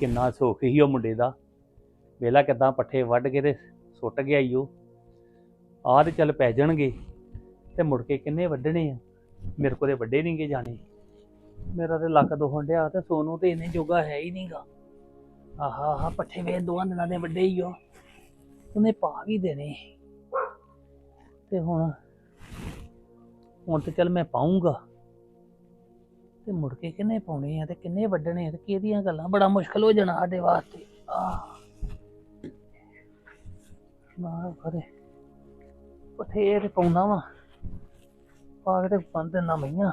ਕਿੰਨਾ ਸੁੱਖ ਹੀ ਉਹ ਮੁੰਡੇ ਦਾ। ਵੇਲਾ ਕਿਦਾਂ ਪੱਠੇ ਵੱਢ ਕੇ ਤੇ ਸੁੱਟ ਗਿਆ ਈ ਉਹ। ਆਹ ਤੇ ਚੱਲ ਪੈ ਜਾਣਗੇ ਤੇ ਮੁੜ ਕੇ ਕਿੰਨੇ ਵੱਢਣੇ ਆ? ਮੇਰੇ ਕੋਲੇ ਵੱਡੇ ਨਹੀਂਗੇ ਜਾਣੇ। ਮੇਰਾ ਤੇ ਲੱਕ ਦੁਖਣ ਡਿਆ ਤੇ ਸੋਨੂ ਤੇ ਇਹਨੇ ਜੋਗਾ ਹੈ ਹੀ ਨਹੀਂਗਾ ਆਹਾ ਆਹਾ, ਪੱਠੇ ਵੇ ਦੋਵਾਂ ਦਿਨਾਂ ਦੇ ਵੱਡੇ ਹੀ ਉਹ ਉਹਨੇ ਪਾ ਵੀ ਦੇਣੇ। ਤੇ ਹੁਣ ਹੁਣ ਤੇ ਚੱਲ ਮੈਂ ਪਾਉਂਗਾ ਤੇ ਮੁੜ ਕੇ ਕਿੰਨੇ ਪਾਉਣੇ ਆ ਤੇ ਕਿੰਨੇ ਵੱਢਣੇ ਆ ਤੇ ਕਿਹਦੀਆਂ ਗੱਲਾਂ? ਬੜਾ ਮੁਸ਼ਕਲ ਹੋ ਜਾਣਾ ਸਾਡੇ ਵਾਸਤੇ। ਆਹ। ਨਾ ਕਰੇ। ਪੱਠੇ ਤੇ ਪਾਉਣਾ ਵਾ। ਪਾ ਕੇ ਤੇ ਬੰਦ ਨਾ ਮਈਆਂ।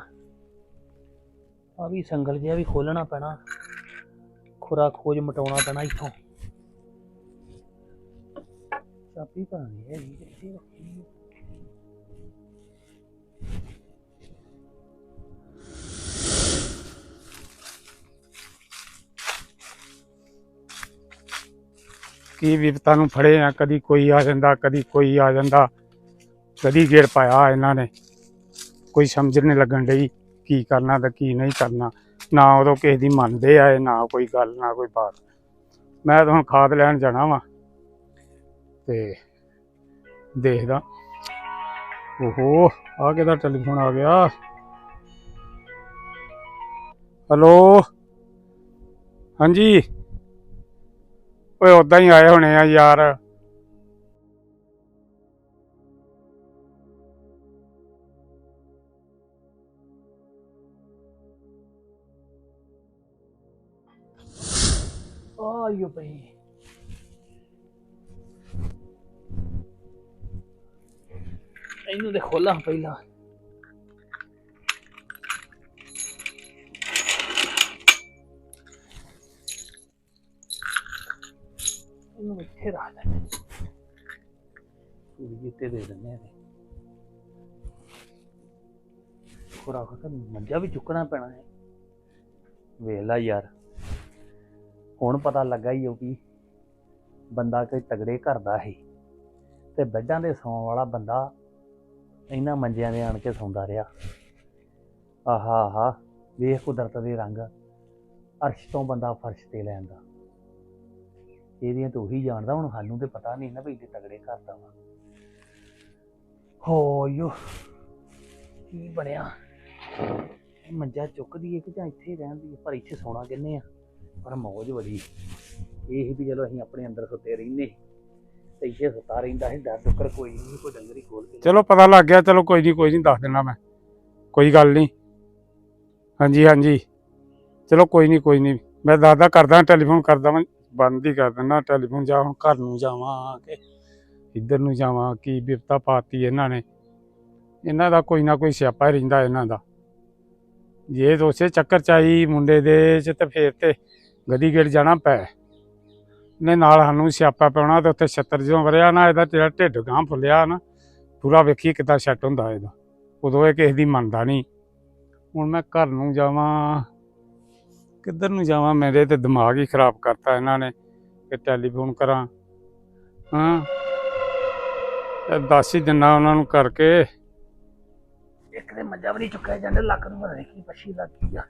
ਆ ਵੀ ਸੰਗਲ ਜਿਹਾ ਵੀ ਖੋਲਣਾ ਪੈਣਾ। ਖੁਰਾ ਖੋਜ ਮਟਾਉਣਾ ਪੈਣਾ ਇੱਥੋਂ। ਚਾਬੀ ਪਾਣੀ ਹੈ ਜੀ ਇੱਥੇ ਰੱਖੀ ਹੈ। ਕੀ ਵਿਪਤਾ ਨੂੰ ਫੜੇ ਆ, ਕਦੀ ਕੋਈ ਆ ਜਾਂਦਾ, ਕਦੀ ਕੋਈ ਆ ਜਾਂਦਾ। ਕਦੀ ਗੇੜ ਪਾਇਆ ਇਹਨਾਂ ਨੇ। ਕੋਈ ਸਮਝ ਨਹੀਂ ਲੱਗਣ ਡਈ ਕੀ ਕਰਨਾ ਤੇ ਕੀ ਨਹੀਂ ਕਰਨਾ। ਨਾ ਉਦੋਂ ਕਿਸੇ ਦੀ ਮੰਨਦੇ ਆਏ, ਨਾ ਕੋਈ ਗੱਲ, ਨਾ ਕੋਈ ਬਾਤ। ਮੈਂ ਤਾਂ ਹੁਣ ਖਾਦ ਲੈਣ ਜਾਣਾ ਵਾਂ ਤੇ ਦੇਖਦਾ। ਓਹੋ ਆ ਕਿਹਦਾ ਟੈਲੀਫੋਨ ਆ ਗਿਆ? ਹੈਲੋ? ਹਾਂਜੀ? ਓਏ ਉਦਾਂ ਹੀ ਆਏ ਹੋਣੇ ਆ ਯਾਰ। ਆਇਓ ਭਈ। ਇਹਨੂੰ ਤੇ ਖੋਲਾਂ ਪਹਿਲਾਂ। ਇਹਨੂੰ ਇੱਥੇ ਰੱਖ ਲੈ ਇਹ ਇੱਥੇ ਦੇ ਦਿੰਦੇ ਆ ਖੁਰਾਕ ਤਾਂ ਮੰਜਾ ਵੀ ਚੁੱਕਣਾ ਪੈਣਾ ਹੈ ਵੇਖਲਾ ਯਾਰ ਹੁਣ ਪਤਾ ਲੱਗਾ ਹੀ ਉਹ ਵੀ ਬੰਦਾ ਕੋਈ ਤਗੜੇ ਘਰ ਦਾ ਸੀ ਤੇ ਬੈੱਡਾਂ ਦੇ ਸੌਣ ਵਾਲਾ ਬੰਦਾ ਇਹਨਾਂ ਮੰਜਿਆਂ ਦੇ ਆਣ ਕੇ ਸੌਂਦਾ ਰਿਹਾ ਆਹਾ ਆਹਾ ਵੇਖ ਕੁਦਰਤ ਦੇ ਰੰਗ ਅਰਸ਼ ਤੋਂ ਬੰਦਾ ਫਰਸ਼ ਤੇ ਲੈਂਦਾ ਇਹਦੀਆਂ ਤਾਂ ਉਹੀ ਜਾਣਦਾ, ਹੁਣ ਸਾਨੂੰ ਤੇ ਪਤਾ ਨਹੀਂ ਨਾ ਵੀ ਇਹਦੇ ਤਗੜੇ ਕਰਦਾ ਵਾ। ਹੋ ਕੀ ਬਣਿਆ? ਇਹ ਮੰਜਾ ਚੁੱਕਦੀ ਹੈ ਕਿ ਜਾਂ ਇੱਥੇ ਹੀ ਰਹਿੰਦੀ ਹੈ ਪਰ ਇੱਥੇ ਸੌਣਾ ਕਿੰਨੇ ਆ? ਪਰ ਮੌਜ ਬੜੀ। ਇਹ ਵੀ ਚਲੋ ਅਸੀਂ ਆਪਣੇ ਅੰਦਰ ਸੁੱਤੇ ਰਹਿੰਦੇ। ਤੇ ਇੱਥੇ ਸੁੱਤਾ ਰਹਿੰਦਾ ਸੀ, ਡਰ ਡੁੱਕਰ ਕੋਈ ਨਹੀਂ ਕੋਈ ਡੰਗਰੀ ਖੋਲ ਕੇ ਚਲੋ, ਪਤਾ ਲੱਗ ਗਿਆ, ਚਲੋ ਕੋਈ ਨਹੀਂ ਕੋਈ ਨਹੀਂ ਦੱਸ ਦੇਣਾ ਮੈਂ। ਕੋਈ ਗੱਲ ਨਹੀਂ ਹਾਂਜੀ ਹਾਂਜੀ। ਚਲੋ ਕੋਈ ਨਹੀਂ ਕੋਈ ਨਹੀਂ ਮੈਂ ਦੱਸਦਾ, ਕਰਦਾ, ਟੈਲੀਫੋਨ ਕਰਦਾ ਮੈਂ ਬੰਦ ਹੀ ਕਰ ਦਿੰਦਾ ਟੈਲੀਫੋਨ ਜਾ ਹੁਣ ਘਰ ਨੂੰ ਜਾਵਾਂ ਕਿ ਇੱਧਰ ਨੂੰ ਜਾਵਾਂ, ਕੀ ਬਿਪਤਾ ਪਾਤੀ ਇਹਨਾਂ ਨੇ। ਇਹਨਾਂ ਦਾ ਕੋਈ ਨਾ ਕੋਈ ਸਿਆਪਾ ਹੀ ਰਹਿੰਦਾ ਇਹਨਾਂ ਦਾ। ਜੇ ਦੋਸੇ ਚੱਕਰ ਚਾਈ ਮੁੰਡੇ ਦੇ ਚ ਤੇ ਫੇਰ ਤੇ ਗਦੀ ਗੇੜ ਜਾਣਾ ਪੈ। ਨੇ ਨਾਲ ਸਾਨੂੰ ਸਿਆਪਾ ਪਾਉਣਾ ਤੇ ਉੱਥੇ ਛੱਤਰ ਜਦੋਂ ਵਰਿਆ ਨਾ, ਇਹਦਾ ਤੇਰਾ ਢਿੱਡ ਗਾਂ ਫੁੱਲਿਆ ਨਾ। ਪੂਰਾ ਵੇਖੀ ਕਿੱਦਾਂ ਸੈੱਟ ਹੁੰਦਾ ਇਹਦਾ। ਉਦੋਂ ਇਹ ਕਿਸੇ ਦੀ ਮੰਨਦਾ ਨਹੀਂ। ਹੁਣ ਮੈਂ ਘਰ ਨੂੰ ਜਾਵਾਂ। ਕਿੱਧਰ ਨੂੰ ਜਾਵਾਂ? ਮੇਰੇ ਤੇ ਦਿਮਾਗ ਹੀ ਖਰਾਬ ਕਰਤਾ ਇਹਨਾਂ ਨੇ ਕਿ ਟੈਲੀਫੋਨ ਕਰਾਂ। ਹਾਂ। ਇਹ ਦੱਸ ਹੀ ਦਿਨਾ ਉਹਨਾਂ ਨੂੰ ਕਰਕੇ। ਇੱਕ ਤੇ ਮੰਜਾ ਵੀ ਨਹੀਂ ਚੁੱਕਿਆ ਜਾਂਦਾ, ਲੱਕ ਨੂੰ ਪਤਾ ਨਹੀਂ ਕੀ ਪੱਛੀ ਲੱਗੀ ਆ।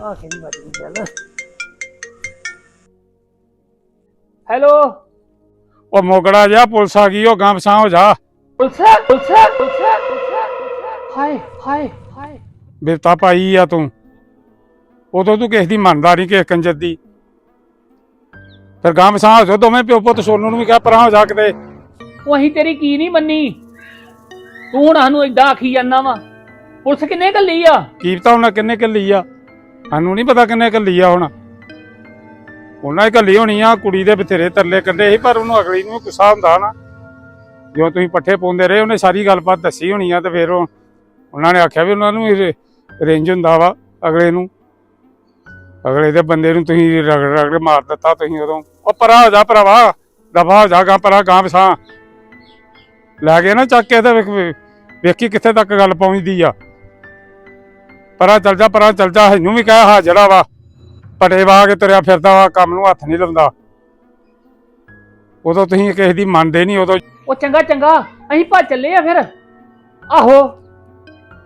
ਆ ਕਿਹਦੀ ਵੱਜ ਗਈ ਚੱਲ ਹੈਲੋ? ਉਹ ਮੋਗੜਾ ਜਾ ਪੁਲਿਸ ਆ ਗਈ ਉਹ ਗਾਂ ਪਛਾਂ ਹੋ ਜਾ। ਪੁਲਿਸ ਪੁਲਿਸ ਪੁਲਿਸ ਪੁਲਿਸ ਹਾਏ ਹਾਏ ਹਾਏ। ਬਿਰਤਾ ਪਾਈ ਆ ਤੂੰ। ਉਦੋਂ ਤੂੰ ਕਿਸੇ ਦੀ ਮੰਨਦਾ ਨਹੀਂ ਕਿਸੇ ਕੰਜਰ ਦੀ। ਫਿਰ ਗਾਂ ਪਛਾਂ ਹੋ ਜਾ ਦੋਵੇਂ ਪਿਓ ਪੁੱਤ ਸੋਨੂੰ ਨੂੰ ਵੀ ਕਿਹਾ ਪਰਾਂ ਹੋ ਜਾ ਕਿਤੇ। ਉਹ ਅਸੀਂ ਤੇਰੀ ਕੀ ਨਹੀਂ ਮੰਨੀ? ਤੂੰ ਹੁਣ ਸਾਨੂੰ ਏਦਾਂ ਆਖੀ ਜਾਂਦਾ ਵਾ। ਪੁਲਿਸ ਕਿੰਨੇ ਕੱਲੀ ਆ? ਕੀ ਪਤਾ ਉਹਨਾਂ ਕਿੰਨੇ ਕੱਲੀ ਆ? ਸਾਨੂੰ ਨਹੀਂ ਪਤਾ ਕਿੰਨੇ ਕੱਲੀ ਆ ਹੁਣ। ਉਹਨਾਂ ਹੀ ਕੱਲੀ ਹੋਣੀ ਆ, ਕੁੜੀ ਦੇ ਬਥੇਰੇ ਤਰਲੇ ਕੱਢੇ ਸੀ, ਪਰ ਉਹਨੂੰ ਅਗਲੀ ਨੂੰ ਗੁੱਸਾ ਹੁੰਦਾ ਨਾ। ਜਦੋਂ ਤੁਸੀਂ ਪੱਠੇ ਪਾਉਂਦੇ ਰਹੇ, ਉਹਨੇ ਸਾਰੀ ਗੱਲਬਾਤ ਦੱਸੀ ਹੋਣੀ ਆ ਤੇ ਫਿਰ ਉਹਨਾਂ ਨੇ ਆਖਿਆ ਵੀ ਉਹਨਾਂ ਨੂੰ ਰੇਂਜ ਹੁੰਦਾ ਵਾ ਅਗਲੇ ਨੂੰ। ਅਗਲੇ ਦੇ ਬੰਦੇ ਨੂੰ ਤੁਸੀਂ ਰਗੜ ਰਗੜ ਮਾਰ ਦਿੱਤਾ, ਤੁਸੀਂ ਉਦੋਂ ਉਹ ਪਰਾਂ ਹੋ ਜਾ ਭਰਾਵਾ, ਦਫਾ ਹੋ ਜਾ ਗਾ ਪਰਾਂ ਗਾਂ ਵਸਾ ਲੈ ਕੇ ਨਾ ਚੱਕ ਕੇ ਤੇ ਵੇਖੀ ਕਿੱਥੇ ਤੱਕ ਗੱਲ ਪਹੁੰਚਦੀ ਆ। ਪਰਾਂ ਚੱਲ ਜਾ ਪਰਾਂ ਚੱਲ ਜਾ, ਇਹਨੂੰ ਵੀ ਕਹਿ ਹਾਜ਼ਰਾ ਵਾ। ਪਟੇ ਵਾ ਕੇ ਤੁਰਿਆ ਫਿਰਦਾ ਵਾ ਕੰਮ ਨੂੰ ਹੱਥ ਨਹੀਂ ਲਾਉਂਦਾ। ਉਦੋਂ ਤੁਸੀਂ ਕਿਸੇ ਦੀ ਮੰਨਦੇ ਨਹੀਂ ਉਦੋਂ ਉਹ ਚੰਗਾ ਚੰਗਾ ਅਸੀਂ ਭੱਜ ਚੱਲੇ ਆ ਫਿਰ। ਆਹੋ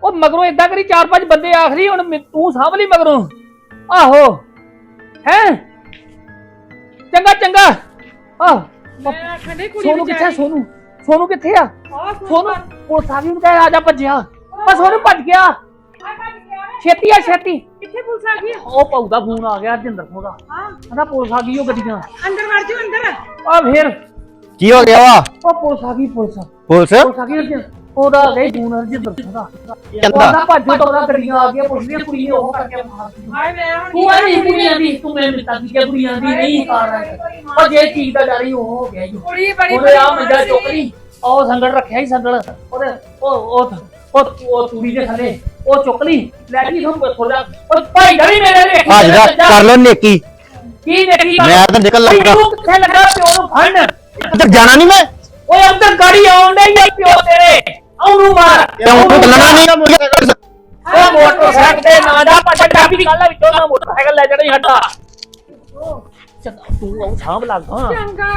ਉਹ ਮਗਰੋਂ ਏਦਾਂ ਕਰੀ ਚਾਰ ਪੰਜ ਬੰਦੇ ਆਖਰੀ ਹੁਣ ਮੈਂ- ਤੂੰ ਸਾਂਭ ਲਈ ਮਗਰੋਂ। ਆਹੋ ਹੈ? ਚੰਗਾ ਚੰਗਾ। ਆਹ ਮੈਂ ਆਖਣ ਡਈ ਕੁੜੀ ਸੋਨੂੰ ਕਿੱਥੇ ਆ? ਵਿਚਾਰੀ- ਸੋਨੂੰ ਸੋਨੂੰ ਕਿੱਥੇ ਆ? ਆਹ ਸੋਨੂੰ ਪੁਲਿਸ ਆ ਗਈ ਉਹਨੂੰ ਕਹੇ ਆ ਜਾ ਭੱਜਿਆ। ਬਸ ਸੋਨੂੰ ਭੱਜ ਗਿਆ। ਆ ਭੱਜ ਗਿਆ। ਵੇ। ਛੇਤੀ ਆ ਛੇਤੀ। ਕਿੱਥੇ ਪੁਲਿਸ ਆ ਗਈ? ਆ? ਉਹ ਪਾਉ ਦਾ ਫੋਨ ਆ ਗਿਆ ਹਰਜਿੰਦਰ ਸਿੰਘ ਦਾ। ਹਾਂ। ਕਹਿੰਦਾ ਪੁਲਿਸ ਆ ਗਈ ਉਹ ਗੱਡੀਆਂ। ਅੰਦਰ ਵੜ ਜਾਓ ਅੰਦਰ। ਆ ਫੇਰ। ਕੀ ਹੋ ਗਿਆ ਵਾ? ਉਹ ਪੁਲਿਸ ਆ ਗਈ ਪੁਲਿਸ। ਪੁਲਿਸ? ਪੁਲਿਸ ਆ ਗਈ ਹਰਜਿੰਦਰ। ਉਹਦਾ ਆ ਫੋਨ ਹਰਜਿੰਦਰ ਸਿੰਘ ਦਾ। ਕਹਿੰਦਾ ਉਹਦਾ ਭੱਜੋ ਤਾਂ ਉਹਦਾ ਗੱਡੀਆਂ ਆ ਗਈਆਂ ਪੁਲਿਸ ਦੀਆਂ ਕੁੜੀਆਂ ਉਹ ਕਰਕੇ ਮਾਰਦੀਆਂ ਹਾਏ ਮੈਂ ਹੁਣ ਤੂੰ ਆ ਨਹੀਂ ਕੁੜੀਆਂ ਦੀ ਤੂੰ ਮੈਂ ਮਿੱਤਾ ਦੀ ਕਿ ਕੁੜੀਆਂ ਦੀ ਨਹੀਂ ਕਰ ਉਹ ਜੇ ਚੀਜ਼ ਦਾ ਡਰ ਹੀ ਉਹ ਹੋ ਗਿਆ ਜੀ ਕੁੜੀ ਬੜੀ ਉਹਦੇ ਆ ਮੰਜਾ ਚੁੱਕ ਲਈ ਉਹ ਸੰਗਲ ਰੱਖਿਆ ਹੀ ਸੰਗਲ। ਉਹਦੇ ਉਹ ਉਹ ਉਹ ਉਹ ਤੂੜੀ ਦੇ ਥੱਲੇ। ਉਹ ਚੁੱਕ ਲਈ। ਲੈ ਗਈ ਤੁਹਾਨੂੰ ਥੋੜਾ ਉਹ ਭਾਈ ਡਰੀ ਮੇਰੇ ਅੱਜ ਦਾ ਕਰ ਲੋ ਨੇਕੀ। ਕੀ ਦੇਖੀ ਮੈਂ ਤਾਂ ਨਿਕਲ ਲੱਗਾ ਤੂੰ ਕਿੱਥੇ ਲੱਗਾ ਪਿਓ ਨੂੰ ਫੜਨ? ਇੱਧਰ ਜਾਣਾ ਨਹੀਂ ਮੈਂ? ਓਏ ਅੰਦਰ ਗਾੜੀ ਆਉਣ ਡਈ ਆ ਪਿਓ ਤੇਰੇ। ਉਹਨੂੰ ਮਾਰ। ਤੇ ਹੁਣ ਤੂੰ ਚੱਲਣਾ ਨਹੀਂ ਉਹ ਮੋਟਰਸਾਈਕਲ ਤੇ ਨਾ ਜਾ ਪੱਟਾ ਚਾਬੀ ਗੱਲ ਆ ਵਿੱਚੋਂ। ਨਾ ਮੋਟਰਸਾਈਕਲ ਲੈ ਜਾਣਾ ਹੀ ਸਾਡਾ। ਚੰਗਾ। ਤੂੰ ਉਹ ਸਾਂਭ ਲੱਗਾ ਚੰਗਾ।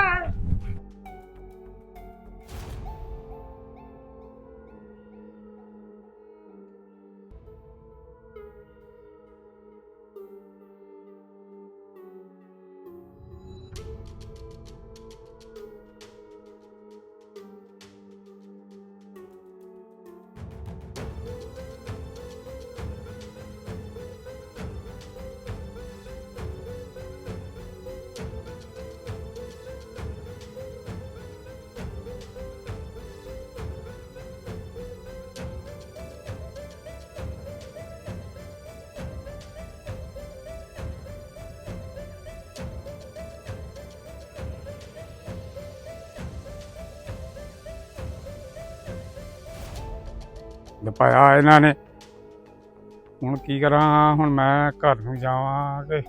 ਦਪਾਇਆ ਇਹਨਾਂ ਨੇ। ਹੁਣ ਕੀ ਕਰਾਂ, ਹੁਣ ਮੈਂ ਘਰ ਨੂੰ ਜਾਵਾਂ ਤੇ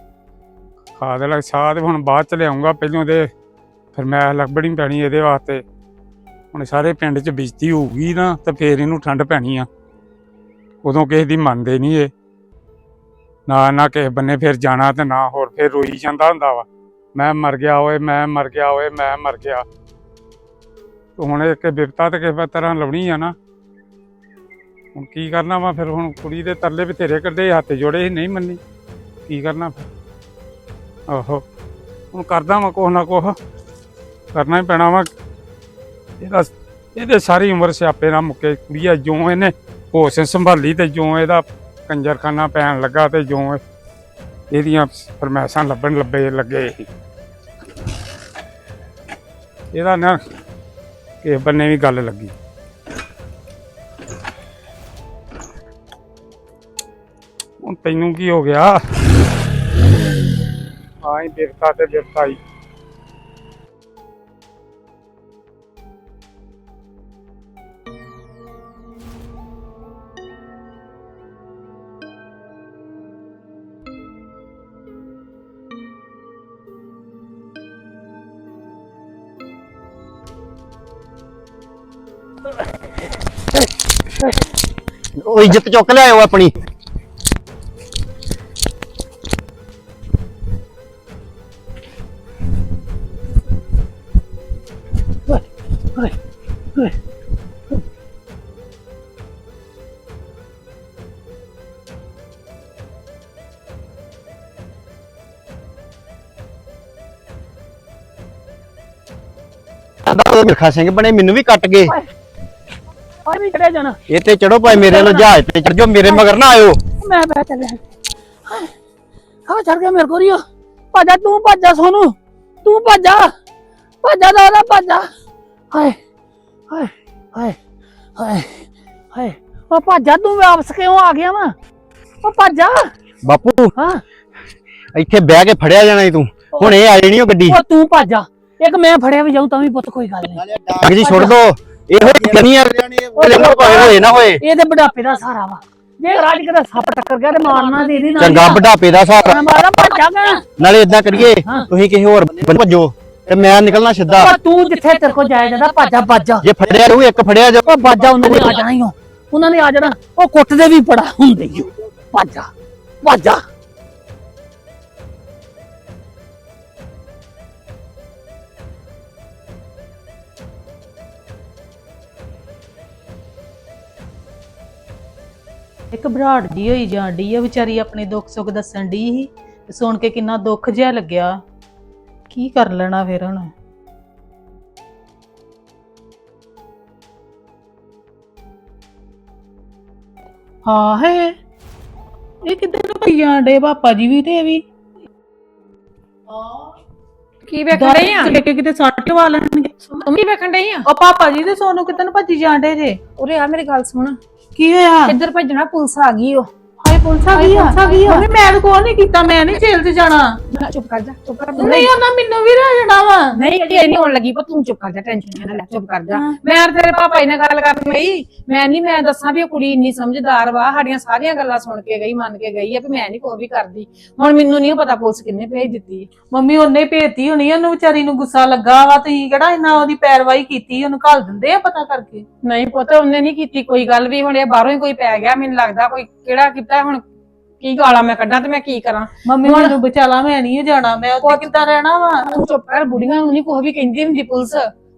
ਖਾਦ ਲੱਗ ਸਾਹ ਤੇ ਹੁਣ ਬਾਅਦ ਚ ਲਿਆਉਂਗਾ ਪਹਿਲੋਂ ਦੇ ਫਿਰ ਮੈਂ ਲੱਭਣੀ ਪੈਣੀ ਇਹਦੇ ਵਾਸਤੇ। ਹੁਣ ਸਾਰੇ ਪਿੰਡ 'ਚ ਬੇਇੱਜ਼ਤੀ ਹੋਊਗੀ ਨਾ, ਤੇ ਫੇਰ ਇਹਨੂੰ ਠੰਡ ਪੈਣੀ ਆ। ਉਦੋਂ ਕਿਸੇ ਦੀ ਮੰਨਦੇ ਨਹੀਂ ਇਹ। ਨਾ ਨਾ ਕਿਸੇ ਬੰਨੇ ਫਿਰ ਜਾਣਾ ਤੇ ਨਾ ਹੋਰ, ਫੇਰ ਰੋਈ ਜਾਂਦਾ ਹੁੰਦਾ ਵਾ। ਮੈਂ ਮਰ ਗਿਆ ਓਏ, ਮੈਂ ਮਰ ਗਿਆ ਓਏ, ਮੈਂ ਮਰ ਗਿਆ। ਤੇ ਹੁਣ ਇੱਕ ਬਿਪਤਾ ਤੇ ਕਿਸੇ ਤਰ੍ਹਾਂ ਲਵਣੀ ਆ ਨਾ। ਹੁਣ ਕੀ ਕਰਨਾ ਵਾ ਫਿਰ ਹੁਣ ਕੁੜੀ ਦੇ ਤਰਲੇ ਬਥੇਰੇ ਕੱਢੇ, ਹੱਥ ਜੋੜੇ ਸੀ, ਨਹੀਂ ਮੰਨੀ। ਕੀ ਕਰਨਾ ਫਿਰ? ਆਹੋ, ਹੁਣ ਕਰਦਾ ਵਾ ਕੁਛ ਨਾ ਕੁਛ। ਕਰਨਾ ਹੀ ਪੈਣਾ ਵਾ। ਇਹਦਾ ਇਹਦੇ ਸਾਰੀ ਉਮਰ ਸਿਆਪੇ ਨਾਲ ਮੁੱਕੇ ਕੁੜੀ ਆ ਜੋ ਇਹਨੇ ਹੋਸ਼ ਸੰਭਾਲੀ ਤੇ ਜੋ ਇਹਦਾ ਕੰਜਰਖਾਨਾ ਪੈਣ ਲੱਗਾ ਤੇ ਜੋ ਇਹਦੀਆਂ ਫਰਮੈਸ਼ਾਂ ਲੱਭਣ ਲੱਭੇ, ਲੱਗੇ ਇਹਦਾ ਨਾ, ਕਿਸੇ ਬੰਨੇ ਵੀ ਗੱਲ ਲੱਗੀ। ਤੈਨੂੰ ਕੀ ਹੋ ਗਿਆ? ਆਈ ਬਿਰਤਾ ਤੇ ਬਿਰਤਾ ਹੀ ਉਹ ਇੱਜ਼ਤ ਚੁੱਕ ਲਿਆਇਓ ਆਪਣੀ। ਕਹਿੰਦਾ ਉਹ ਮਿਰਖਾ ਸਿੰਘ ਬਣੇ ਮੈਨੂੰ ਵੀ ਕੱਟ ਗਏ। ਆ ਵੀ ਚੜਿਆ ਜਾਣਾ? ਇਹ ਤੇ ਚੜੋ ਭਾਈ ਮੇਰੇ ਨਾਲ ਜਹਾਜ਼ ਤੇ ਚੜ ਜਾਓ ਮੇਰੇ ਮਗਰ ਨਾ ਆਇਓ। ਮੈਂ ਬਹਿ ਚੱਲਿਆ ਹਾਂ ਚੜ ਗਿਆ ਮੇਰੇ ਕੋਲ ਭਾਜਾ ਤੂੰ ਭਾਜਾ ਸੋਨੂੰ। ਤੂੰ ਭਾਜਾ। ਭਾਜਾ ਦਾਦਾ ਭਾਜਾ। ਹਾਏ ਹਾਏ ਹਾਏ ਹਾਏ ਹਾਏ। ਉਹ ਭਾਜਾ ਤੂੰ ਵਾਪਸ ਕਿਉਂ ਆ ਗਿਆ ਵਾ? ਉਹ ਭਾਜਾ। ਬਾਪੂ ਹਾਂ। ਇੱਥੇ ਬਹਿ ਕੇ ਫੜਿਆ ਜਾਣਾ ਈ ਤੂੰ। ਹੁਣ ਇਹ ਆਈ ਨਹੀਂ ਉਹ ਗੱਡੀ। ਉਹ ਤੂੰ ਭਾਜਾ। ਇੱਕ ਮੈਂ ਫੜਿਆ ਵੀ ਜਾਊਂ ਤਾਂ ਵੀ ਪੁੱਤ ਕੋਈ ਗੱਲ ਨਹੀਂ। ਡਾਂਗ ਜੀ ਛੁੱਟ ਦੋ। ਇਹੋ ਜਨੀਆਂ ਭਾਵੇਂ ਹੋਏ ਨਾ ਹੋਏ। ਇਹ ਤੇ ਬੁਢਾਪੇ ਦਾ ਸਹਾਰਾ ਵਾ। ਜੇ ਰਾਜ ਕਿਤੇ ਸੱਪ ਟੱਕਰ ਗਿਆ ਤੇ ਮਾਰਨਾ ਦੇ ਦੇ ਨਾਲ ਚੰਗਾ ਬੁਢਾਪੇ ਦਾ ਸਹਾਰਾ। ਮਾਰਾ ਭਾਜਾ ਗਾ। ਨਾਲੇ ਇਦਾਂ ਕਰੀਏ। ਤੁਸੀਂ ਕਿਸੇ ਹੋਰ ਬੰਨੇ ਭੱਜੋ। ਤੇ ਮੈਂ ਨਿਕਲਣਾ ਸਿੱਧਾ। ਤੂੰ ਜਿੱਥੇ ਤੇਰੇ ਕੋਲ ਜਾਇਆ ਜਾਂਦਾ ਭਾਜਾ ਬਾਜਾ ਜੇ ਫੜਿਆ ਰਹੂ ਇੱਕ ਫੜਿਆ ਜਾ ਉਹ ਬਾਜਾ ਉਹਨਾਂ ਨੇ ਆ ਜਾਣਾ ਹੀ। ਉਹਨਾਂ ਨੇ ਆ ਜਾਣਾ। ਉਹ ਕੁੱਟਦੇ ਵੀ ਬੜਾ ਹੁੰਦੇ ਓ। ਬਾਜਾ ਬਾਜਾ ਇੱਕ ਘਬਰਾਹਟ ਜੀ ਹੋਈ ਡਈ ਆ ਵਿਚਾਰੀ ਆਪਣੇ ਦੁੱਖ ਸੁੱਖ ਦੱਸਣ ਡਈ ਸੀ। ਤੇ ਸੁਣ ਕੇ ਕਿੰਨਾ ਦੁੱਖ ਜਿਹਾ ਲੱਗਿਆ। ਕੀ ਕਰ ਲੈਣਾ ਫਿਰ ਹੁਣ? ਹਾਂ ਹੈ ਇਹ ਕਿੱਧਰ ਨੂੰ ਪਈ ਜਾਣ ਡੇ ਪਾਪਾ ਜੀ ਵੀ ਤੇ ਇਹ ਵੀ। ਕੀ ਵੇਖਣ ਡਈ ਆ? ਲੈ ਕੇ ਕਿਤੇ ਸੱਟ ਵਾ ਲੈਣਗੇ। ਵੇਖਣ ਡਈ ਆ? ਉਹ ਪਾਪਾ ਜੀ ਤੇ ਸੋਨੂੰ ਕਿੱਧਰ ਨੂੰ ਭੱਜੀ ਜਾਣ ਡੇ ਜੇ? ਉਰੇ ਆ ਮੇਰੀ ਗੱਲ ਸੁਣ। ਕੀ ਹੋਇਆ? ਇੱਧਰ ਭੱਜਣਾ? ਪੁਲਿਸ ਆ ਗਈ ਓ ਪੁਲਿਸ ਆ ਗਈ ਆ? ਮੰਮੀ ਮੈਂ ਤਾਂ ਕੋਈ ਨਹੀਂ ਕੀਤਾ ਮੈਂ ਨਹੀਂ ਜੇਲ੍ਹ 'ਚ ਜਾਣਾ। ਨਾ, ਚੁੱਪ ਕਰ ਜਾ ਚੁੱਪ ਕਰ ਨਹੀਂ। ਉਹਨਾਂ ਮੈਨੂੰ ਵੀ ਰਹਿ ਜਾਣਾ ਵਾ। ਨਹੀਂ ਅਜੇ ਨਹੀਂ ਹੋਣ ਲੱਗੀ ਪਰ ਤੂੰ ਚੁੱਪ ਕਰ ਜਾ ਟੈਨਸ਼ਨ ਨਾ ਲੈ ਚੁੱਪ ਕਰ ਜਾ। ਮੈਂ ਤੇ ਤੇਰੇ ਪਾਪਾ ਜੀ ਨਾਲ ਗੱਲ ਕਰਨ ਗਈ ਮੈਂ ਨਹੀਂ ਮੈਂ ਦੱਸਾਂ ਵੀ ਉਹ ਕੁੜੀ ਇੰਨੀ ਸਮਝਦਾਰ ਵਾ ਸਾਡੀਆਂ ਸਾਰੀਆਂ ਗੱਲਾਂ ਸੁਣ ਕੇ ਗਈ ਮੰਨ ਕੇ ਗਈ ਆ ਵੀ ਮੈਂ ਨਹੀਂ ਕੋਈ ਵੀ ਕਰਦੀ। ਹੁਣ ਮੈਨੂੰ ਨਹੀਂ ਪਤਾ ਪੁਲਿਸ ਕਿੰਨੇ ਭੇਜ ਦਿੱਤੀ। ਮੰਮੀ ਉਹਨੇ ਭੇਜਤੀ ਹੋਣੀ ਆ, ਉਹਨੂੰ ਵਿਚਾਰੀ ਨੂੰ ਗੁੱਸਾ ਲੱਗਾ ਵਾ ਤੁਸੀਂ ਕਿਹੜਾ ਇੰਨਾ ਉਹਦੀ ਪੈਰਵਾਈ ਕੀਤੀ ਉਹਨੂੰ ਘੱਲ ਦਿੰਦੇ ਆ ਪਤਾ ਕਰਕੇ? ਨਹੀਂ ਪਤਾ ਉਹਨੇ ਨਹੀਂ ਕੀਤੀ ਕੋਈ ਗੱਲ ਵੀ ਹੁਣ ਇਹ ਬਾਹਰੋਂ ਹੀ ਕੋਈ ਪੈ ਗਿਆ ਮੈਨੂੰ ਲੱਗਦਾ ਕੋਈ ਕਿਹੜਾ ਕੀਤਾ ਹੁਣ ਕੀ ਗਾਲਾਂ ਮੈਂ ਕੱਢਾਂ ਤੇ ਮੈਂ ਕੀ ਕਰਾਂ? ਮੰਮੀ ਮੈਨੂੰ ਬਚਾਲਾ ਮੈਂ ਨਹੀਂ ਜਾਣਾ ਮੈਂ ਉੱਥੇ ਕਿੱਦਾਂ ਰਹਿਣਾ ਵਾ? ਤੂੰ ਚੁੱਪ ਕਰ ਬੁੜੀਆਂ ਨੂੰ ਨਹੀਂ ਕੋਈ ਵੀ ਕਹਿੰਦੀ ਹੁੰਦੀ ਪੁਲਿਸ।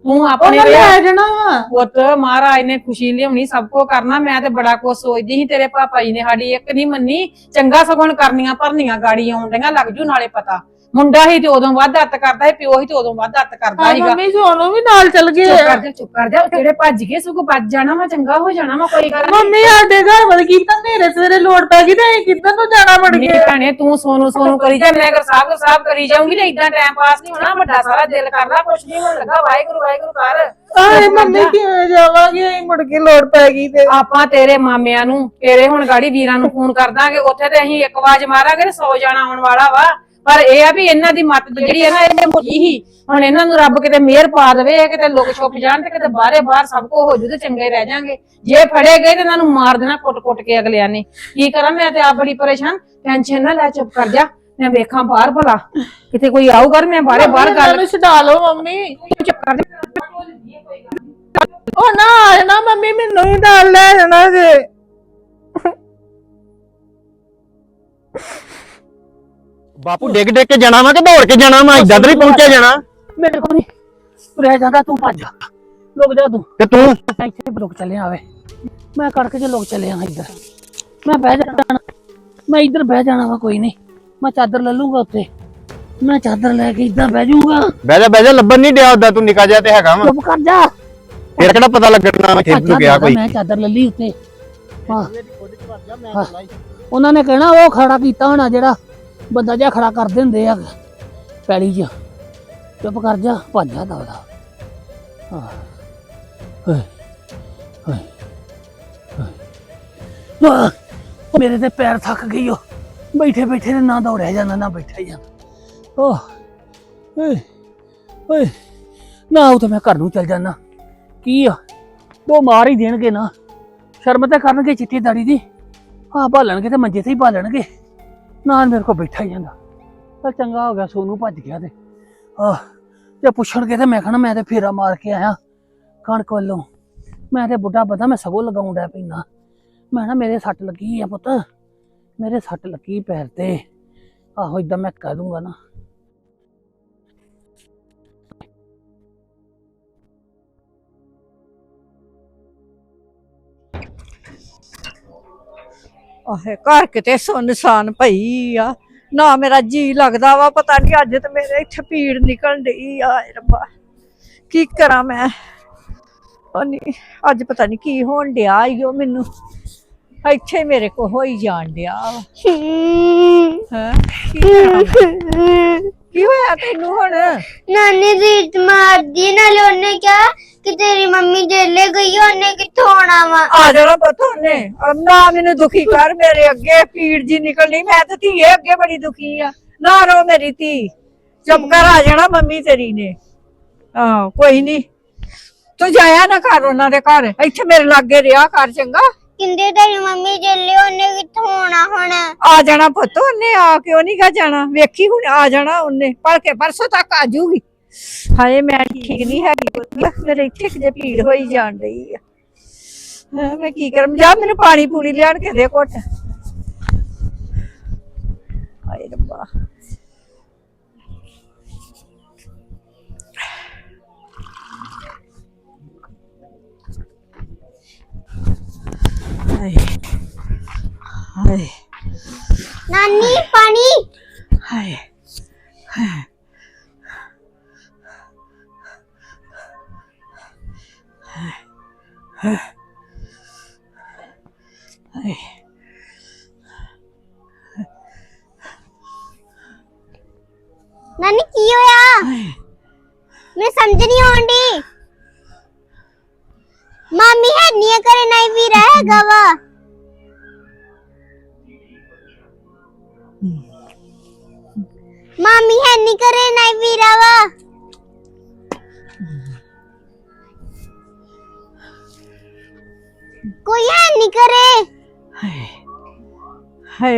ਤੂੰ ਆਪਣੇ ਲੈ ਜਾਣਾ ਵਾ। ਪੁੱਤ ਮਹਾਰਾਜ ਨੇ ਖੁਸ਼ੀ ਲਿਆਉਣੀ ਸਭ ਕੋ ਕਰਨਾ ਮੈਂ ਤੇ ਬੜਾ ਕੁਝ ਸੋਚਦੀ ਸੀ ਤੇਰੇ ਪਾਪਾ ਜੀ ਨੇ ਸਾਡੀ ਇੱਕ ਨਹੀਂ ਮੰਨੀ ਚੰਗਾ ਸਗੁਣ ਕਰਨੀਆਂ ਭਰਨੀਆਂ ਗਾੜੀ ਆਉਣ ਡਈਆਂ ਲੱਗ ਜੂ ਨਾਲੇ ਪਤਾ। ਮੁੰਡਾ ਹੀ ਤੇ ਉਦੋਂ ਵੱਧ ਹੱਤ ਕਰਦਾ ਸੀ ਪਿਓ ਹੀ ਤੇ ਉਦੋਂ ਵੱਧ ਹੱਤ ਕਰਦਾ ਸੀਗਾ। ਮੰਮੀ ਸੋਨੂੰ ਵੀ ਨਾਲ ਚੱਲ ਗਏ ਚੁੱਪ। ਕਰ ਜਾ ਚੁੱਪ ਕਰ ਜਾ ਤੇਰੇ ਭੱਜ ਗਏ ਸਗੋਂ ਬਚ ਜਾਣਾ ਵਾ ਚੰਗਾ ਹੋ ਜਾਣਾ ਵਾ ਕੋਈ ਗੱਲ ਨਹੀਂ। ਮੰਮੀ ਸਾਡੇ ਘਰ ਵੱਲ ਕੀ ਤਾਂ ਨੇਰੇ ਸਵੇਰੇ ਲੋੜ ਪੈ ਗਈ ਤੇ ਕਿੱਧਰ ਨੂੰ ਜਾਣਾ ਮੜ ਮੇਰੀ ਗਏ ਭੈਣੇ ਤੂੰ ਸੋਨੂੰ ਸੋਨੂੰ ਕਰੀ ਜਾ ਮੈਂ ਕਰ ਸਾਹਿਬ ਕਰ ਸਾਹਿਬ ਕਰੀ ਜਾਊਂਗੀ ਤੇ ਇਦਾਂ ਟਾਈਮ ਪਾਸ ਨਹੀਂ ਹੋਣਾ ਵੱਡਾ ਸਾਰਾ ਦਿਲ ਕਰਦਾ ਕੁਛ ਨਹੀਂ ਹੋਣ ਲੱਗਾ ਵਾਹਿਗੁਰੂ ਵਾਹਿਗੁਰੂ ਕਰ। ਆਏ ਮੰਮੀ ਕਿਵੇਂ ਜਾਵਾਂਗੇ ਅਸੀਂ ਮੁੜ ਕੇ ਲੋੜ ਪੈ ਗਈ ਤੇ। ਆਪਾਂ ਤੇਰੇ ਮਾਮਿਆਂ ਨੂੰ ਤੇਰੇ ਹੁਣ ਗਾੜੀ ਵੀਰਾਂ ਨੂੰ ਫੋਨ ਕਰ ਦਾਂਗੇ ਉੱਥੇ ਤੇ ਅਸੀਂ ਇੱਕ ਆਵਾਜ਼ ਮਾਰਾਂਗੇ ਤੇ 100 ਜਾਣਾ ਆਉਣ ਵਾਲਾ ਵਾ। ਪਰ ਇਹ ਆ ਵੀ ਇਹਨਾਂ ਦੀ ਮੱਤ ਜਿਹੜੀ ਹੈ ਨਾ ਇਹ ਮੁੱਕੀ ਹੀ। ਹੁਣ ਇਹਨਾਂ ਨੂੰ ਰੱਬ ਕਿਤੇ ਮਿਹਰ ਪਾ ਦੇਵੇ ਇਹ ਕਿਤੇ ਲੋਕ ਛੁਪ ਜਾਣ ਤੇ ਕਿਤੇ ਬਾਹਰੇ ਬਾਹਰ ਸਭ ਕੋ ਹੋ ਜੂ ਤੇ ਚੰਗੇ ਰਹਿ ਜਾਾਂਗੇ ਜੇ ਫੜੇ ਗਏ ਤੇ ਇਹਨਾਂ ਨੂੰ ਮਾਰ ਦੇਣਾ ਕੁੱਟ-ਕੁੱਟ ਕੇ ਅਗਲਿਆਂ ਨੇ। ਕੀ ਕਰਾਂ ਮੈਂ ਤੇ ਆਪ ਬੜੀ ਪਰੇਸ਼ਾਨ। ਟੈਨਸ਼ਨ ਨਾ ਲੈ ਚੁੱਪ ਕਰ ਜਾ। ਮੈਂ ਵੇਖਾਂ ਬਾਹਰ ਭਲਾ। ਕਿਤੇ ਕੋਈ ਆਊਗਾ ਤੇ ਮੈਂ ਬਾਹਰੇ ਬਾਹਰ ਗੱਲ ਨੂੰ ਛਡਾ ਲਓ ਮੰਮੀ। ਚੁੱਪ ਕਰ ਜਾ। ਉਹ ਨਾ ਜਾਣਾ ਮੰਮੀ ਮੈਨੂੰ ਹੀ ਨਾਲ ਲੈ ਜਾਣਾ ਜੇ। ਬਾਪੂ ਡਿੱਗ ਡਿੱਗ ਕੇ ਜਾਣਾ ਵਾ ਕਿ ਦੌੜ ਕੇ ਜਾਣਾ ਵਾ? ਇਦਾਂ ਤਾਂ ਨਹੀਂ ਪਹੁੰਚਿਆ ਜਾਣਾ? ਮੇਰੇ ਕੋਲ ਨਹੀਂ। ਰਹਿ ਜਾਂਦਾ ਤੂੰ ਭੱਜ ਲੋਕ ਜਾ ਤੂੰ। ਤੇ ਤੂੰ? ਇੱਥੇ ਲੋਕ ਚੱਲੇ ਆਵੇ ਮੈਂ ਕੜਕ ਜੇ ਲੋਕ ਚੱਲੇ ਆ ਇੱਧਰ। ਮੈਂ ਬਹਿ ਜਾਣਾ। ਮੈਂ ਇੱਧਰ ਬਹਿ ਜਾਣਾ ਵਾ ਕੋਈ ਨਹੀਂ। ਮੈਂ ਚਾਦਰ ਲੈ ਲੂੰਗਾ ਉੱਤੇ ਮੈਂ ਚਾਦਰ ਲੈ ਕੇ ਇੱਦਾਂ ਬਹਿ ਜਾਊਂਗਾ। ਬਹਿ ਜਾ ਬਹਿ ਜਾ ਲੱਭਣ ਨਹੀਂ ਡਿਆ ਉਦਾਂ ਤੂੰ ਨਿਕਾ ਜਾ ਤੇ ਹੈਗਾ ਵਾ। ਚੁੱਪ ਕਰ ਜਾ। ਫਿਰ ਕਿਹੜਾ ਪਤਾ ਲੱਗਣਾ ਮੈਂ ਖੇਤ ਨੂੰ ਗਿਆ ਕੋਈ? ਮੈਂ ਚਾਦਰ ਲੈ ਲਈ ਉੱਤੇ ਹਾਂ। ਹਾਂ। ਉਹਨਾਂ ਨੇ ਕਹਿਣਾ ਉਹ ਖੜਾ ਕੀਤਾ ਹੋਣਾ ਜਿਹੜਾ ਬੰਦਾ ਜਿਹਾ ਖੜਾ ਕਰਦੇ ਹੁੰਦੇ ਆ ਪੈਲੀ 'ਚ। ਚੁੱਪ ਕਰ ਜਾ, ਭੱਜ ਜਾ ਦਵਦਾ ਹਾਂ। ਹਾਏ ਹਾਏ ਮੇਰੇ ਤੇ ਪੈਰ ਥੱਕ ਗਈ ਓ। ਬੈਠੇ ਬੈਠੇ ਨੇ ਨਾ ਦੌੜਿਆ ਜਾਂਦਾ, ਨਾ ਬੈਠਿਆ ਜਾਂਦਾ। ਓਹ ਓਏ ਓਏ ਨਾ, ਉਹ ਤਾਂ ਮੈਂ ਘਰ ਨੂੰ ਚੱਲ ਜਾਣਾ ਕੀ ਆ? ਉਹ ਮਾਰ ਹੀ ਦੇਣਗੇ ਨਾ। ਸ਼ਰਮ ਤਾਂ ਕਰਨਗੇ ਚਿੱਟੀ ਦਾੜੀ ਦੀ। ਆ ਭਾਲਣਗੇ ਤੇ ਮੰਜੇ ਤੇ ਹੀ ਭਾਲਣਗੇ। ਨਾਲ ਮੇਰੇ ਕੋਲ ਬੈਠਾ ਹੀ ਜਾਂਦਾ। ਤਾਂ ਚੰਗਾ ਹੋ ਗਿਆ, ਸੋਨੂੰ ਭੱਜ ਗਿਆ ਤੇ। ਆਹ, ਜੇ ਪੁੱਛਣਗੇ ਤੇ ਮੈਂ ਕਹਣਾ ਮੈਂ ਤੇ ਫੇਰਾ ਮਾਰ ਕੇ ਆਇਆ ਕਣਕ ਵੱਲੋਂ। ਮੈਂ ਤੇ ਬੁੱਢਾ ਪਤਾ, ਮੈਂ ਸਗੋਂ ਲਗਾਉਣ ਡਿਆ ਪੈਣਾ ਮੈਂ ਨਾ ਮੇਰੇ ਸੱਟ ਲੱਗੀ ਆ ਪੁੱਤ। ਮੇਰੇ ਸੱਟ ਲੱਗੀ ਪੈਰ ਤੇ। ਆਹੋ ਇਦਾਂ ਮੈਂ ਕਹਿ ਦੂੰਗਾ ਨਾ। ਆਹੇ ਘਰ ਕਿਤੇ ਸੁੰਨਸਾਨ ਪਈ ਆ। ਨਾ ਮੇਰਾ ਜੀ ਲੱਗਦਾ ਵਾ ਪਤਾ ਨਹੀਂ ਅੱਜ ਤੇ ਮੇਰੇ ਇੱਥੇ ਪੀੜ ਨਿਕਲਣ ਡਈ ਆ। ਰੱਬਾ ਕੀ ਕਰਾਂ ਮੈਂ? ਨਹੀਂ ਅੱਜ ਪਤਾ ਨਹੀਂ ਕੀ ਹੋਣ ਡਿਆ ਈਓ ਮੈਨੂੰ। ਇੱਥੇ ਮੇਰੇ ਕੋ ਹੋਈ ਜਾਣ ਡਿਆ ਵਾ। ਹੈਂ? ਕੀ ਕਰਾਂ ਮੈਂ? ਕੀ ਹੋਇਆ ਤੈਨੂੰ ਹੁਣ? ਨਾਨੀ ਰੀਤ ਮਾਰਦੀ ਨਾਲੇ ਉਹਨੇ ਕਿਹਾ ਕਿ ਤੇਰੀ ਮੰਮੀ ਜੇਲੇ ਗਈ ਆ, ਉਹਨੇ ਕਿੱਥੋਂ ਆਉਣਾ ਵਾ? ਆ ਜਾਣਾ ਪਤਾ ਨਾ ਮੈਨੂੰ ਦੁਖੀ ਕਰ ਮੇਰੇ ਅੱਗੇ ਪੀੜ ਜੀ ਨਿਕਲਣੀ ਮੈਂ ਤੇ ਧੀਏ ਅੱਗੇ ਬੜੀ ਦੁਖੀ ਆ। ਨਾ ਰੋ ਮੇਰੀ ਧੀ। ਚੁੱਪ ਕਰ ਆ ਜਾਣਾ ਮੰਮੀ ਤੇਰੀ ਨੇ। ਆਹ ਕੋਈ ਨਹੀਂ ਤੂੰ ਜਾਇਆ ਨਾ ਘਰ ਉਹਨਾਂ ਦੇ ਘਰ। ਇੱਥੇ ਮੇਰੇ ਲਾਗੇ ਰਿਹਾ ਕਰ ਚੰਗਾ। ਕਹਿੰਦੇ ਤੇਰੀ ਮੰਮੀ ਜੇਲੇ ਉਹਨੇ ਕਿੱਥੋਂ ਆਉਣਾ ਹੁਣ? ਆ ਜਾਣਾ ਪੁੱਤ ਉਹਨੇ ਆ ਕਿਉਂ ਨਹੀਂ ਗਾ ਜਾਣਾ? ਵੇਖੀ ਹੁਣ ਆ ਜਾਣਾ ਉਹਨੇ। ਭਲਕੇ ਪਰਸੋਂ ਤੱਕ ਆ ਜਾਊਗੀ। ਹਾਏ ਮੈਂ ਠੀਕ ਨਹੀਂ ਹੈਗੀ ਪੁੱਤ। ਮੇਰੇ ਇੱਥੇ ਕਿਤੇ ਪੀੜ ਹੋਈ ਜਾਣ ਰਹੀ ਆ। ਹੈਂ, ਮੈਂ ਕੀ ਕਰਾਂ? ਜਾ ਮੈਨੂੰ ਪਾਣੀ ਪੂਣੀ ਲਿਆਣ ਕੇ ਦੇ ਘੁੱਟ। ਹਾਏ ਰੱਬਾ। ਹਾਏ ਹਾਏ। ਨਾਨੀ ਪਾਣੀ। ਹਾਏ ਹਾਏ।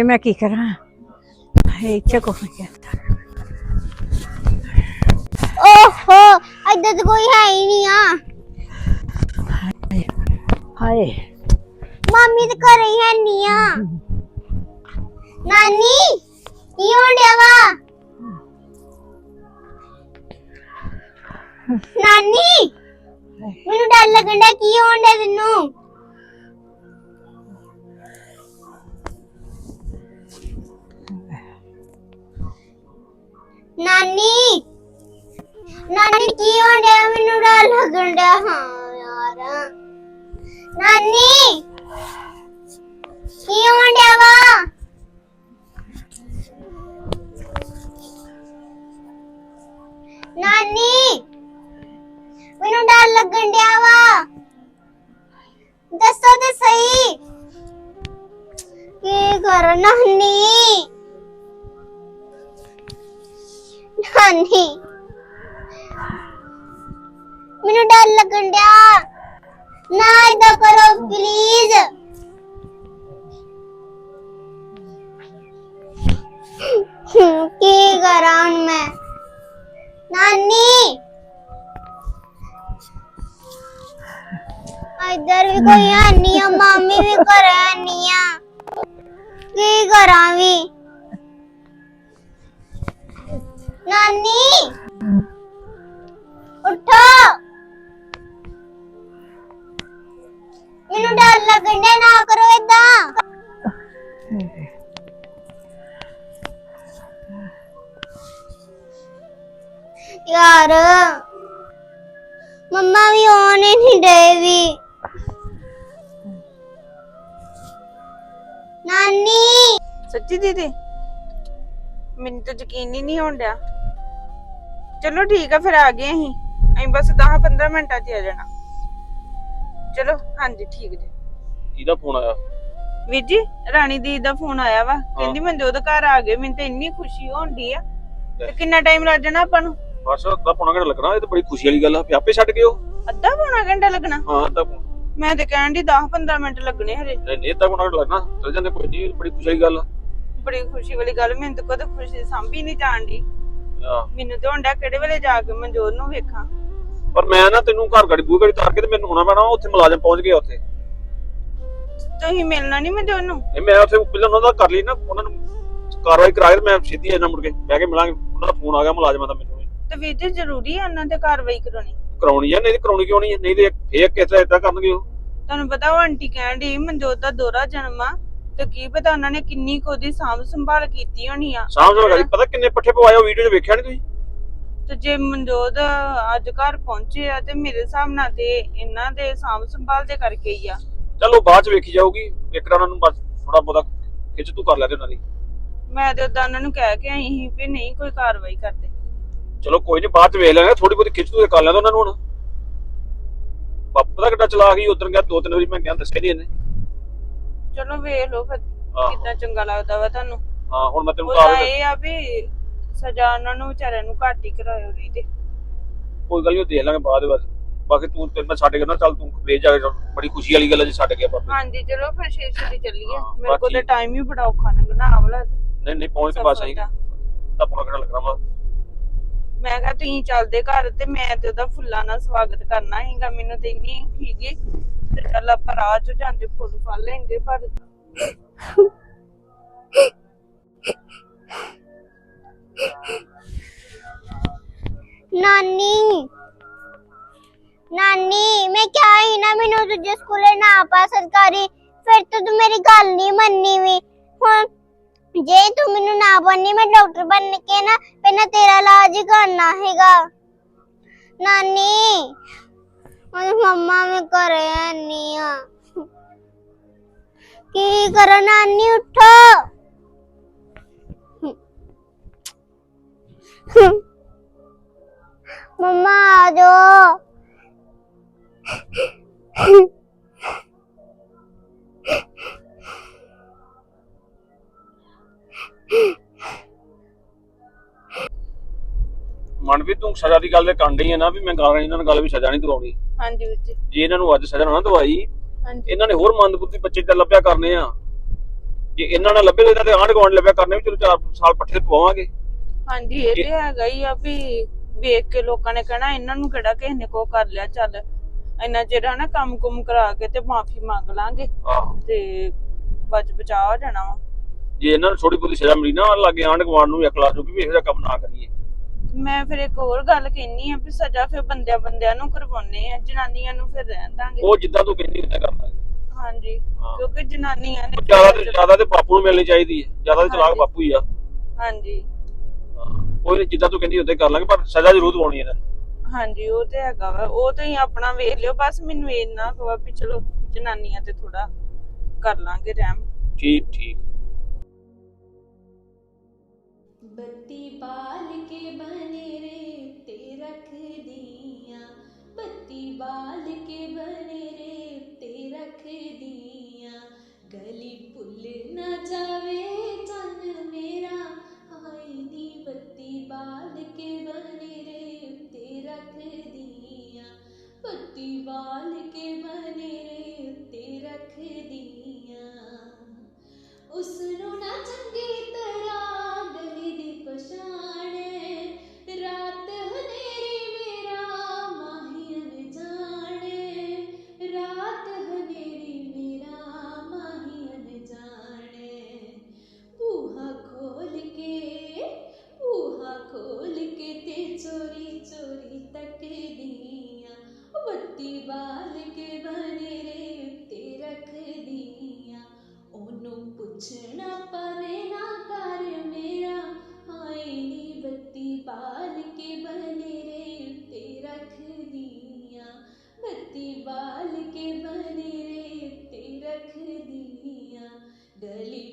ਮੈਂ ਕੀ ਕਰਾਂ? ਇੱਥੇ ਕੋ ਗਿਆ ਓਹੋ ਇੱਧਰ ਤਾਂ ਕੋਈ ਹੈ ਹੀ ਨਹੀਂ ਆ। ਹਾਏ। ਮਾਮੀ ਤਾਂ ਘਰੇ ਹੀ ਹੈ ਨਹੀਂ ਆ। ਨਾਨੀ ਕੀ ਹੋਣ ਡਿਆ ਵਾ? ਨਾਨੀ ਮੈਨੂੰ ਡਰ ਲੱਗਣ ਡਿਆ ਕੀ ਹੋਣ ਡਿਆ ਤੈਨੂੰ? ਨਾਨੀ। ਨਾਨੀ, ਕੀ ਹੋਣ ਡਿਆ? ਮੈਨੂੰ ਡਰ ਲੱਗਣ ਡਿਆ। ਹਾਂ ਯਾਰ। ਨਾਨੀ। ਕੀ ਹੋਣ ਡਿਆ ਵਾ? ਨਾਨੀ। ਮੈਨੂੰ ਡਰ ਲੱਗਣ ਡਿਆ ਵਾ। ਦੱਸੋ ਤੇ ਸਹੀ। ਕੀ ਕਰ, ਨਾਨੀ? ਨਾਨੀ ਮੈਨੂੰ ਡਰ ਲੱਗਣ ਡਿਆ ਨਾ ਇਦਾਂ ਕਰੋ ਪਲੀਜ਼ ਕੀ ਕਰਾਂ ਹੁਣ ਮੈਂ ਨਾਨੀ ਇੱਧਰ ਵੀ ਕੋਈ ਹੈ ਨਹੀਂ ਆ ਮਾਮੀ ਵੀ ਘਰੇ ਹੈ ਨਹੀਂ ਆ ਕੀ ਕਰਾਂ ਵੀ ਨਾਨੀ। ਉੱਠੋ। ਮੈਨੂੰ ਡਰ ਲੱਗਣ ਡਿਆ, ਨਾ ਕਰੋ ਏਦਾਂ। ਯਾਰ, ਮੰਮਾ ਵੀ ਆਉਣੇ ਨਹੀਂ ਦੇ ਵੀ। ਨਾਨੀ। ਸੱਚੀ ਦੀਦੀ, ਮੈਨੂੰ ਤਾਂ ਯਕੀਨ ਹੀ ਨਹੀਂ ਹੋਣ ਡਿਆ। ਚਲੋ ਠੀਕ ਆ ਫਿਰ ਆ ਗਏ ਅਸੀਂ। ਅਸੀਂ ਬਸ 10-15 ਮਿੰਟਾਂ 'ਚ ਆ ਜਾਣਾ। ਚਲੋ ਹਾਂਜੀ ਠੀਕ ਜੀ। ਇਹਦਾ ਫੋਨ ਆਇਆ? ਵੀਰ ਜੀ ਰਾਣੀ ਦੀ ਦਾ ਫੋਨ ਆਇਆ ਵਾ। ਕਹਿੰਦੀ ਮੈਂ ਉਹਦੇ ਘਰ ਆ ਗਏ ਮੈਨੂੰ ਤਾਂ ਇੰਨੀ ਖੁਸ਼ੀ ਹੋਣ ਆ। ਤੇ ਕਿੰਨਾ ਟਾਈਮ ਲੱਗ ਜਾਣਾ ਆਪਾਂ ਨੂੰ? ਬਸ ਅੱਧਾ ਪੌਣਾ ਘੰਟਾ ਲੱਗਣਾ ਇਹ ਤਾਂ ਬੜੀ ਖੁਸ਼ੀ ਵਾਲੀ ਗੱਲ ਆ। ਵੀ ਆਪੇ ਛੱਡ ਗਏ ਉਹ ਅੱਧਾ ਪੌਣਾ ਘੰਟਾ ਲੱਗਣਾ? ਹਾਂ ਅੱਧਾ ਪੌਣਾ। ਮੈਂ ਤੇ ਕਹਿਣ ਦੀ 10-15 ਮਿੰਟ ਲੱਗਣੇ ਹਰੇ ਨਹੀਂ ਨਹੀਂ ਅੱਧਾ ਪੌਣਾ ਘੰਟਾ ਲੱਗਣਾ। ਚੱਲ ਜਾਂਦੇ ਕੋਈ ਨਹੀਂ ਬੜੀ ਖੁਸ਼ੀ ਵਾਲੀ ਗੱਲ ਆ। ਬੜੀ ਖੁਸ਼ੀ ਵਾਲੀ ਗੱਲ ਮੈਨੂੰ ਤਾਂ ਕਦੇ ਖੁਸ਼ੀ ਸਾਂਭੀ ਨਹੀਂ ਜਾਣ ਦੀ ਆਹ, ਮੈਨੂੰ ਤੇ ਹੁੰਦਾ ਕਿਹੜੇ ਵੇਲੇ ਜਾ ਕੇ ਮਨਜੋਤ ਨੂੰ ਵੇਖਾਂ। ਪਰ ਮੈਂ ਨਾ ਤੈਨੂੰ ਘਰ ਗਾੜੀ ਬੂਹ ਗਾੜੀ ਤਾਰ ਕੇ ਤੇ ਮੈਨੂੰ ਹੋਣਾ ਪੈਣਾ ਉੱਥੇ ਮੁਲਾਜ਼ਮ ਪਹੁੰਚ ਗਏ ਉੱਥੇ। ਤੁਸੀਂ ਮਿਲਣਾ ਨਹੀਂ ਮਨਜੋਤ ਨੂੰ? ਇਹ ਮੈਂ ਉੱਥੇ ਪਹਿਲਾਂ ਉਹਨਾਂ ਦਾ ਕਰ ਲਈ ਨਾ ਉਹਨਾਂ ਨੂੰ ਕਾਰਵਾਈ ਕਰਾ ਕੇ ਤੇ ਮੈਂ ਸਿੱਧੀ ਇਹਨਾਂ ਮੁੜ ਕੇ ਬਹਿ ਕੇ ਮਿਲਾਂਗੇ। ਉਹਨਾਂ ਦਾ ਫੋਨ ਆ ਗਿਆ ਮੁਲਾਜ਼ਮਾਂ ਦਾ ਮੈਨੂੰ। ਤੇ ਵੀਰ ਜੀ ਜ਼ਰੂਰੀ ਆ ਉਹਨਾਂ ਤੇ ਕਾਰਵਾਈ ਕਰਾਉਣੀ। ਕਰਾਉਣੀ ਆ ਨਹੀਂ ਤੇ ਕਰਾਉਣੀ ਕਿਉਂ ਨਹੀਂ ਆ? ਨਹੀਂ ਤੇ ਫੇਰ ਕਿਸ ਤਰ੍ਹਾਂ ਇਦਾਂ ਕਰਨਗੇ ਉਹ? ਤੁਹਾਨੂੰ ਪਤਾ ਉਹ ਆਂਟੀ ਕਹਿਣ ਦੀ ਮਨਜੋਤ ਦਾ ਦੋਹਰਾ ਜਨਮ ਆ। ਤੇ ਕੀ ਪਤਾ ਉਹਨਾਂ ਨੇ ਕਿੰਨੀ ਕੁ ਉਹਦੀ ਸਾਂਭ ਸੰਭਾਲ ਕੀਤੀ ਹੋਣੀ ਆ। ਸਾਹਮਣੇ ਲਗਾ ਪਤਾ ਕਿੰਨੇ ਪੱਠੇ ਪਵਾਏ ਉਹ ਵੀਡੀਓ 'ਚ ਵੇਖਿਆ ਨਹੀਂ ਤੁਸੀਂ? ਤੇ ਜੇ ਮਨਜੋਤ ਅੱਜ ਘਰ ਪਹੁੰਚੇ ਆ ਤੇ ਮੇਰੇ ਹਿਸਾਬ ਨਾਲ ਤੇ ਇਹਨਾਂ ਦੇ ਸਾਂਭ ਸੰਭਾਲ ਦੇ ਕਰਕੇ ਹੀ ਆ। ਚਲੋ ਬਾਅਦ 'ਚ ਵੇਖੀ ਜਾਊਗੀ। ਇੱਕ ਉਹਨਾਂ ਨੂੰ ਬਸ ਥੋੜਾ ਬਹੁਤਾ ਖਿੱਚ ਤੂੰ ਕਰ ਲੈ ਤੇ ਉਹਨਾਂ ਦੀ। ਮੈਂ ਤੇ ਉਦਾਂ ਉਹਨਾਂ ਨੂੰ ਕਹਿ ਕੇ ਆਈ ਸੀ ਵੀ ਨਹੀਂ ਕੋਈ ਕਾਰਵਾਈ ਕਰਦੇ। ਚਲੋ ਕੋਈ ਨਹੀਂ ਬਾਅਦ 'ਚ ਵੇਖ ਲੈਣਾ ਥੋੜੀ ਬਹੁਤੀ ਖਿੱਚ ਤੂੰ ਕਰ ਲੈਂਦਾ ਉਹਨਾਂ ਨੂੰ ਹੁਣ। ਬਾਪੂ ਦਾ ਕਿੱਡਾ ਚਲਾ ਗਈ ਉਧਰ ਗਿਆ ਦੋ ਤਿੰਨ ਵਾਰੀ ਮੈਂ ਕਿਹਾ ਦੱਸਿਆ ਨਹੀਂ ਇਹਨੇ। ਚਲੋ ਵੇਖ ਲਓ ਫਿਰ ਆਹੋ। ਕਿੱਦਾਂ ਚੰਗਾ ਲੱਗਦਾ ਵਾ ਤੁਹਾਨੂੰ। ਹਾਂ ਹੁਣ ਮੈਂ ਤੈਨੂੰ ਉਹਦਾ ਕਾਲ ਇਹ ਆ ਵੀ ਸਜ਼ਾ ਉਹਨਾਂ ਨੂੰ ਵਿਚਾਰਿਆਂ ਨੂੰ ਘੱਟ ਹੀ ਕਰਾਇਓ ਨਹੀਂ ਤੇ। ਕੋਈ ਗੱਲ ਨਹੀਂ ਦੇਖ ਲਾਂਗੇ ਬਾਅਦ ਵਿੱਚ। ਬਾਕੀ ਤੂੰ ਤੇ ਮੈਂ ਛੱਡ ਗਿਆ ਨਾ ਚੱਲ ਤੂੰ ਵੇਚ ਜਾ ਕੇ ਬੜੀ ਖੁਸ਼ੀ ਵਾਲੀ ਗੱਲ ਹੈ ਜੇ ਛੱਡ ਗਿਆ ਬਾਪੂ ਹਾਂਜੀ ਚਲੋ ਫਿਰ ਛੇ ਛੇ ਚੱਲੀਏ। ਹਾਂ, ਮੇਰੇ ਕੋਲ ਤਾਂ ਬਾਕੀ- ਟਾਈਮ ਹੀ ਬੜਾ ਔਖਾ ਲੰਘਣਾ ਆਵਲਾ ਨਹੀਂ ਨਹੀਂ ਪਹੁੰਚ ਕੇ ਬਸ ਆਈ। ਤਾਂ ਪੂਰਾ ਘੰਟਾ ਲੱਗਣਾ ਵਾ। ਮੈਂ ਕਿਹਾ ਤੁਸੀਂ ਚੱਲਦੇ ਘਰ ਤੇ ਮੈਂ ਤੇ ਉਹਦਾ ਫੁੱਲਾਂ ਨਾਲ ਸਵਾਗਤ ਕਰਨਾ ਹੈਗਾ ਮੈਨੂੰ ਤੇ ਇੰਨੀ ਸੀਗੀ ਤੇ ਚੱਲ ਆਪਾਂ ਰਾਹ ਚ ਜਾਂਦੇ, ਫੁੱਲ ਫੜ ਲੈਂਦੇ ਪਰ ਨਾਨੀ ਨਾਨੀ, ਮੈਂ ਕਿਹਾ ਹੀ ਨਾ ਮੈਨੂੰ ਦੂਜੇ ਸਕੂਲੇ ਨਾ ਪਾ ਸਰਕਾਰੀ। ਫਿਰ ਤੂੰ ਮੇਰੀ ਗੱਲ ਨਹੀਂ ਮੰਨੀ ਵੀ ਹੁਣ ਜੇ ਤੂੰ ਮੈਨੂੰ ਨਾ ਬੰਨੀ ਮੈਂ ਡਾਕਟਰ ਬਣ ਕੇ ਨਾ, ਪਹਿਲਾਂ ਤੇਰਾ ਇਲਾਜ ਹੀ ਕਰਨਾ ਹੈਗਾ। ਨਾਨੀ ਮੈਂ ਮੰਮਾ ਮੈਂ ਘਰੇ ਨਹੀਂ ਆ ਕੀ ਕਰਾਂ ਨਾਨੀ, ਉੱਠੋ। ਮੰਮਾ ਆ ਜਾਓ। ਮਨ ਵੀ ਤੂੰ ਸਜ਼ਾ ਦੀ ਗੱਲ ਤੇ ਕਰਨ ਡਈ ਆ ਨਾ ਵੀ ਮੈਂ ਗੱਲ ਇਹਨਾਂ ਨਾਲ ਗੱਲ ਵੀ ਸਜ਼ਾ ਨਹੀਂ ਦਵਾਉਣੀ। ਹਾਂਜੀ ਵੀਰ ਜੀ। ਜੇ ਇਹਨਾਂ ਨੂੰ ਅੱਜ ਸਜ਼ਾ ਨਾ ਦਵਾਈ ਹਾਂਜੀ। ਇਹਨਾਂ ਨੇ ਹੋਰ ਮੰਦਬੁੱਧੀ ਬੱਚੇ ਤੇ ਲੱਭਿਆ ਕਰਨੇ ਆ। ਜੇ ਇਹਨਾਂ ਨਾਲ ਲੱਭੇ ਇਹਨਾਂ ਦੇ ਆਂਢ ਗੁਆਂਢ ਲੱਭਿਆ ਕਰਨੇ ਵੀ ਚਲੋ ਸਾਲ ਪੱਠੇ ਪਵਾਵਾਂਗੇ। ਹਾਂਜੀ ਇਹ ਤੇ ਹੈਗਾ ਹੀ ਆ ਵੀ ਵੇਖ ਕੇ ਲੋਕਾਂ ਨੇ ਕਹਿਣਾ ਇਹਨਾਂ ਨੂੰ ਕਿਹੜਾ ਕਿਸੇ ਨੇ ਕੋ ਕਰ ਲਿਆ ਚੱਲ ਇੰਨਾ ਚਿਰ ਹਨਾ ਕੰਮ ਕੁਮ ਕਰਾ ਕੇ ਤੇ ਮਾਫੀ ਮੰਗ ਲਾਂਗੇ ਆਹੋ। ਤੇ ਬਚ ਬਚਾ ਹੋ ਜਾਣਾ ਵਾ। ਜੇ ਇਹਨਾਂ ਨੂੰ ਥੋੜੀ ਬਹੁਤੀ ਸਜ਼ਾ ਮਿਲੀ ਨਾ ਲੱਗੇ ਆਂਢ ਗੁਆਂਢ ਨੂੰ ਵੀ ਅਕਲਾ ਜੋ ਵੀ ਇਹੋ ਜਿਹਾ ਕੰਮ ਨਾ ਕਰੀਏ। ਮੈਂ ਫਿਰ ਇੱਕ ਹੋਰ ਗੱਲ ਕਹਿਨੀ ਆ ਵੀ ਸਜ਼ਾ ਫਿਰ ਬੰਦਿਆਂ ਬੰਦਿਆਂ ਨੂੰ ਕਰਵਾਉਣੇ ਆ ਜਨਾਨੀਆਂ ਨੂੰ ਫਿਰ ਰਹਿਣ ਦਾਂਗੇ। ਉਹ ਜਿੱਦਾਂ ਤੂੰ ਕਹਿੰਦੀ ਉਦਾਂ ਕਰਨਾ। ਹਾਂਜੀ ਹਾਂ। ਕਿਉਂਕਿ ਜਨਾਨੀਆਂ ਨੇ ਜ਼ਿਆਦਾ ਤੇ ਜ਼ਿਆਦਾ ਤੇ ਬਾਪੂ ਨੂੰ ਮਿਲਣੀ ਚਾਹੀਦੀ ਹੈ ਜ਼ਿਆਦਾ ਤੇ ਚਲਾਕ ਹਾਂਜੀ। ਬਾਪੂ ਹੀ ਆ। ਹਾਂਜੀ। ਹਾਂ। ਕੋਈ ਨੀ, ਜਿੱਦਾਂ ਤੂੰ ਕਹਿੰਦੀ ਉਦਾਂ ਹੀ ਕਰ ਲਾਂਗੇ ਪਰ ਸਜ਼ਾ ਜ਼ਰੂਰ ਦਵਾਉਣੀ ਇਹਨਾਂ ਨੂੰ। ਹਾਂਜੀ ਉਹ ਤੇ ਹੈਗਾ ਵਾ ਉਹ ਤੁਸੀਂ ਆਪਣਾ ਵੇਖ ਲਿਓ ਬਸ ਮੈਨੂੰ ਇੰਨਾ ਕਵਾ ਵੀ ਚਲੋ ਜਨਾਨੀਆਂ ਤੇ ਥੋੜਾ ਕਰ ਲਾਂਗੇ ਰਹਿਮ। ਠੀਕ ਠੀਕ। ਬੱਤੀ ਬਾਲ ਕੇ ਕੇ